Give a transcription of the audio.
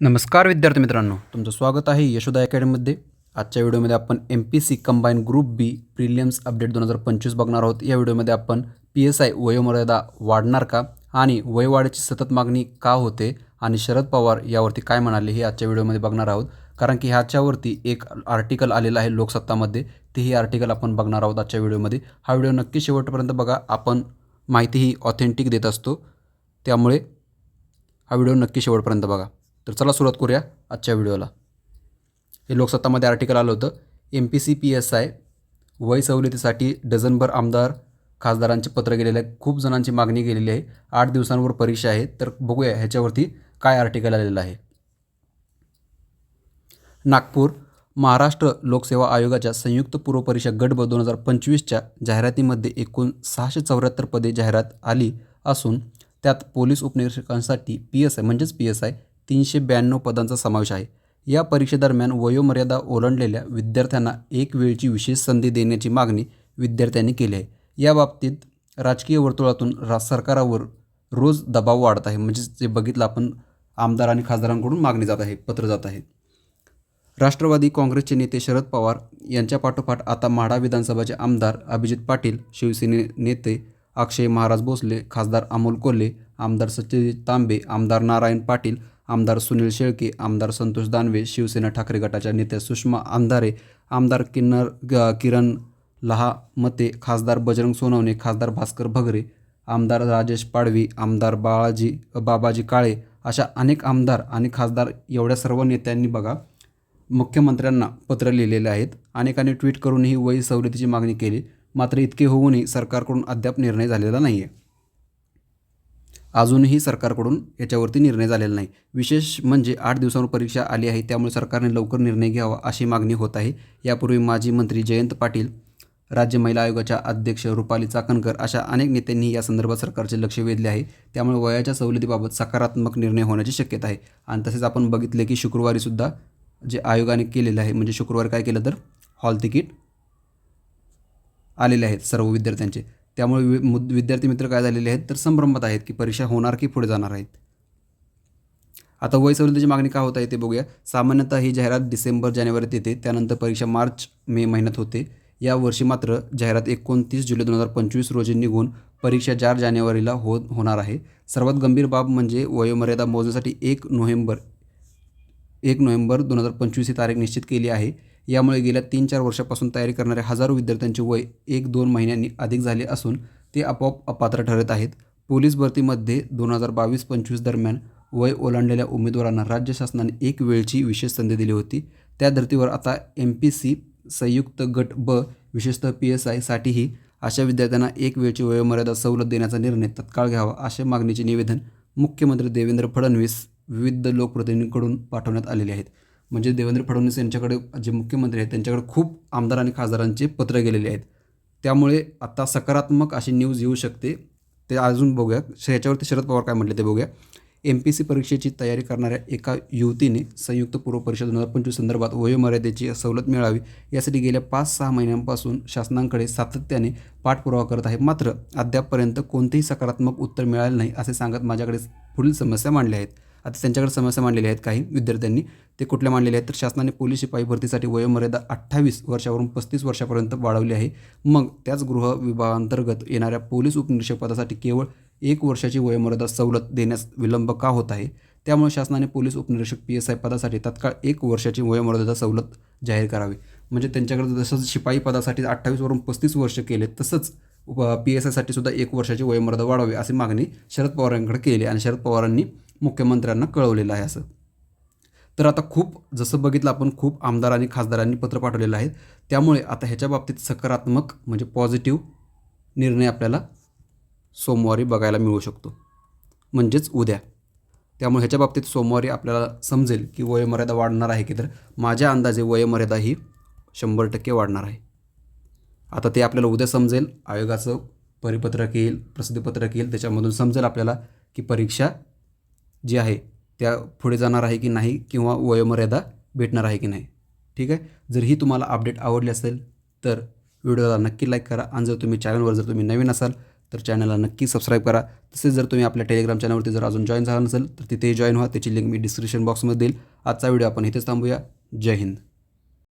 नमस्कार विद्यार्थी मित्रांनो तुमचं स्वागत आहे यशोदा अकॅडमीमध्ये. आजच्या व्हिडिओमध्ये आपण M P C combine group B prelims update दोन हजार पंचवीस बघणार आहोत. या व्हिडिओमध्ये आपण पी एस आय वयोमर्यादा वाढणार का आणि वयवाढीची सतत मागणी का होते आणि शरद पवार यावरती काय म्हणाले हे आजच्या व्हिडिओमध्ये बघणार आहोत. कारण की ह्याच्यावरती एक आर्टिकल आलेला आहे लोकसत्तामध्ये तेही आर्टिकल आपण बघणार आहोत आजच्या व्हिडिओमध्ये. हा व्हिडिओ नक्की शेवटपर्यंत बघा आपण माहिती ही ऑथेंटिक देत असतो. त्यामुळे हा व्हिडिओ नक्की शेवटपर्यंत बघा. तर चला सुरुवात करूया आजच्या व्हिडिओला. हे लोकसत्तामध्ये आर्टिकल आलं होतं. M P C P S I वय सवलतीसाठी डझनभर आमदार खासदारांचे पत्र गेलेले आहे खूप जणांची मागणी गेलेली आहे. आठ दिवसांवर परीक्षा आहे. तर बघूया ह्याच्यावरती काय आर्टिकल आलेलं आहे. नागपूर महाराष्ट्र लोकसेवा आयोगाच्या संयुक्त पूर्व परीक्षा गट ब दोन हजार पंचवीसच्या जाहिरातीमध्ये एकूण सहाशे चौऱ्याहत्तर पदे जाहिरात आली असून त्यात पोलीस उपनिरीक्षकांसाठी पी एस आय म्हणजेच पी एस आय तीनशे ब्याण्णव पदांचा समावेश आहे. या परीक्षेदरम्यान वयोमर्यादा ओलांडलेल्या विद्यार्थ्यांना एक वेळची विशेष संधी देण्याची मागणी विद्यार्थ्यांनी केली आहे. या बाबतीत राजकीय वर्तुळातून रा सरकारावर रोज दबाव वाढत आहे. म्हणजे जे बघितलं आपण आमदार आणि खासदारांकडून मागणी जात आहे पत्र जात आहे. राष्ट्रवादी काँग्रेसचे नेते शरद पवार यांच्या पाठोपाठ आता माढा विधानसभाचे आमदार अभिजित पाटील शिवसेने नेते अक्षय महाराज भोसले खासदार अमोल कोल्हे आमदार सत्यजित तांबे आमदार नारायण पाटील आमदार सुनील शेळके आमदार संतोष दानवे शिवसेना ठाकरे गटाच्या नेत्या सुषमा आमदारे आमदार किन्नर ग- किरण लहा मते खासदार बजरंग सोनवणे खासदार भास्कर भगरे आमदार राजेश पाडवी आमदार बाळाजी बाबाजी काळे अशा अनेक आमदार आणि खासदार एवढ्या सर्व नेत्यांनी बघा मुख्यमंत्र्यांना पत्र लिहिलेले आहेत. अनेकांनी ट्विट करूनही वय सवलतीची मागणी केली. मात्र इतके होऊनही सरकारकडून अद्याप निर्णय झालेला नाही आहे अजूनही सरकारकडून याच्यावरती निर्णय झालेला नाही. विशेष म्हणजे आठ दिवसांवर परीक्षा आली आहे त्यामुळे सरकारने लवकर निर्णय घ्यावा अशी मागणी होत आहे. यापूर्वी माजी मंत्री जयंत पाटील राज्य महिला आयोगाच्या अध्यक्ष रुपाली चाकणकर अशा अनेक नेत्यांनी या संदर्भात सरकारचे लक्ष वेधले आहे. त्यामुळे वयाच्या सवलतीबाबत सकारात्मक निर्णय होण्याची शक्यता आहे. आणि तसेच आपण बघितले की शुक्रवारीसुद्धा जे आयोगाने केलेलं आहे म्हणजे शुक्रवारी काय केलं तर हॉल तिकीट आलेले आहेत सर्व विद्यार्थ्यांचे. त्यामुळे वि विद्यार्थी मित्र काय झालेले आहेत तर संभ्रमात आहेत की परीक्षा होणार की पुढे जाणार आहेत. आता वय सवलतीची मागणी का होत आहे ते बघूया. सामान्यतः ही जाहिरात डिसेंबर जानेवारीत येते. त्यानंतर परीक्षा मार्च मे महिन्यात होते. या वर्षी मात्र जाहिरात एकोणतीस जुलै दोन हजार पंचवीस रोजी निघून परीक्षा चार जानेवारीला हो होणार आहे. सर्वात गंभीर बाब म्हणजे वयोमर्यादा मोजण्यासाठी एक नोव्हेंबर एक नोव्हेंबर दोन हजार पंचवीस ही तारीख निश्चित केली आहे. यामुळे गेल्या तीन चार वर्षापासून तयारी करणाऱ्या हजारो विद्यार्थ्यांचे वय एक दोन महिन्यांनी अधिक झाले असून ते आपोआप अपात्र ठरत आहेत. पोलीस भरतीमध्ये दोन हजार बावीस पंचवीस दरम्यान वय ओलांडलेल्या उमेदवारांना राज्य शासनाने एक वेळची विशेष संधी दिली होती. त्या धर्तीवर आता एम पी सी संयुक्त गट ब विशेषतः पी एस आयसाठीही अशा विद्यार्थ्यांना एक वेळची वयोमर्यादा सवलत देण्याचा निर्णय तत्काळ घ्यावा अशा मागणीचे निवेदन मुख्यमंत्री देवेंद्र फडणवीस विविध लोकप्रतिनिधींकडून पाठवण्यात आलेले आहेत. म्हणजे देवेंद्र फडणवीस यांच्याकडे जे मुख्यमंत्री आहेत त्यांच्याकडे खूप आमदार आणि खासदारांचे पत्र गेलेले आहेत. त्यामुळे आता सकारात्मक अशी न्यूज येऊ शकते. ते अजून बघूया. श- ह्याच्यावरती शरद पवार काय म्हटले ते बघूया. एम पी सी परीक्षेची तयारी करणाऱ्या एका युवतीने संयुक्त पूर्व परिषद दोन हजार पंचवीस संदर्भात वयोमर्यादेची सवलत मिळावी. यासाठी गेल्या पाच सहा महिन्यांपासून शासनाकडे सातत्याने पाठपुरावा करत आहे. मात्र अद्यापपर्यंत कोणतेही सकारात्मक उत्तर मिळाले नाही असे सांगत माझ्याकडे पुढील समस्या मांडल्या आहेत. आता त्यांच्याकडे समस्या मांडलेल्या आहेत काही विद्यार्थ्यांनी. ते कुठल्या मांडलेले आहेत? तर शासनाने पोलीस शिपाई भरतीसाठी वयोमर्यादा अठ्ठावीस वर्षावरून पस्तीस वर्षापर्यंत वाढवली आहे. मग त्याच गृह विभागांतर्गत येणाऱ्या पोलीस उपनिरीक्षक पदासाठी केवळ एक वर्षाची वयोमर्यादा सवलत देण्यास विलंब का होत आहे? त्यामुळे शासनाने पोलीस उपनिरीक्षक पी एस आय पदासाठी तत्काळ एक वर्षाची वयोमर्यादा सवलत जाहीर करावी. म्हणजे त्यांच्याकडे जसं शिपाई पदासाठी अठ्ठावीसवरून पस्तीस वर्ष केले तसंच पी एस आयसाठी सुद्धा एक वर्षाची वयोमर्यादा वाढावी अशी मागणी शरद पवारांकडे केली आणि शरद पवारांनी मुख्यमंत्र्यांना कळवलेलं आहे असं. तर आता खूप जसं बघितलं आपण खूप आमदार आणि खासदारांनी पत्र पाठवलेलं आहे. त्यामुळे आता ह्याच्या बाबतीत सकारात्मक म्हणजे पॉझिटिव्ह निर्णय आपल्याला सोमवारी बघायला मिळू शकतो. म्हणजेच उद्या. त्यामुळे ह्याच्या बाबतीत सोमवारी आपल्याला समजेल की वयोमर्यादा वाढणार आहे की तर. माझ्या अंदाजे वयोमर्यादा ही शंभर टक्के वाढणार आहे. आता ते आपल्याला उद्या समजेल. आयोगाचं परिपत्रक येईल प्रसिद्धीपत्रक येईल. त्याच्यामधून समजेल आपल्याला की परीक्षा जी आहे त्या पुढे जाणार आहे की नाही किंवा वयोमर्यादा भेटणार आहे की नाही. ठीक आहे? जर ही तुम्हाला अपडेट आवडली असेल तर व्हिडिओला नक्की लाईक करा आणि जर तुम्ही चॅनलवर जर तुम्ही नवीन असाल तर चॅनलला नक्की सबस्क्राईब करा. तसेच जर तुम्ही आपल्या टेलिग्राम चॅनलवरती जर अजून जॉईन झाला नसेल तर तिथेही जॉईन व्हा. त्याची लिंक मी डिस्क्रिप्शन बॉक्समध्ये देईल. आजचा व्हिडिओ आपण इथेच थांबूया. जय हिंद.